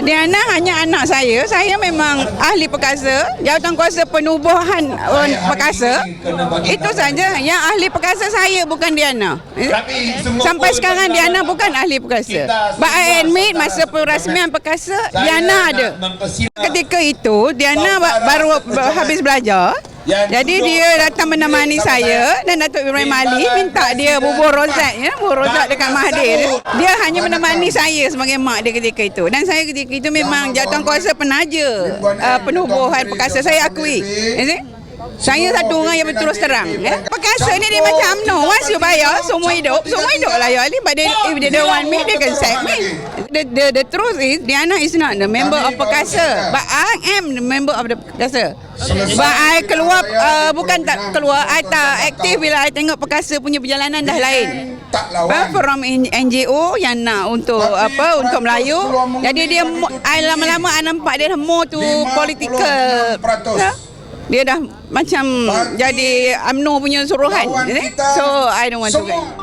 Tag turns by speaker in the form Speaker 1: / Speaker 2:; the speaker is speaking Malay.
Speaker 1: Diana hanya anak saya. Saya memang ahli perkasa, jawatan kuasa penubuhan uh, perkasa. Itu saja. Yang ahli perkasa saya bukan Diana. Eh? Sampai sekarang Diana bukan ahli perkasa. But I admit masa perasmian perkasa Diana ada. Ketika itu Diana ba- baru ba- habis belajar. Jadi dia datang menemani saya dan Datuk Ibrahim Ali minta dia bubur rozak ya, bubur rozak dekat Mahathir. Dia hanya menemani saya sebagai mak dia ketika itu. Dan saya ketika itu memang jawatan kuasa penaja uh, penubuhan perkasa saya akui. Saya satu orang yang berterus terang. Eh? Perkasa ni dia macam UMNO. Once you bayar, semua hidup. Semua hidup lah ya. But they, if they don't want me, they can sack me. The, the, the truth is, Diana is not the member of Perkasa. But I am the member of the Perkasa. But I keluar, uh, bukan tak keluar, I tak aktif bila I tengok Perkasa punya perjalanan dah lain.
Speaker 2: Tak
Speaker 1: Apa
Speaker 2: lawan.
Speaker 1: from NGO yang nak untuk
Speaker 2: Tapi
Speaker 1: apa untuk Melayu. Jadi dia I lama-lama I nampak dia more to
Speaker 2: 56%.
Speaker 1: political. Dia dah macam
Speaker 2: Parti
Speaker 1: jadi UMNO punya suruhan.
Speaker 2: Kita
Speaker 1: So I don't want to
Speaker 2: semua
Speaker 1: go.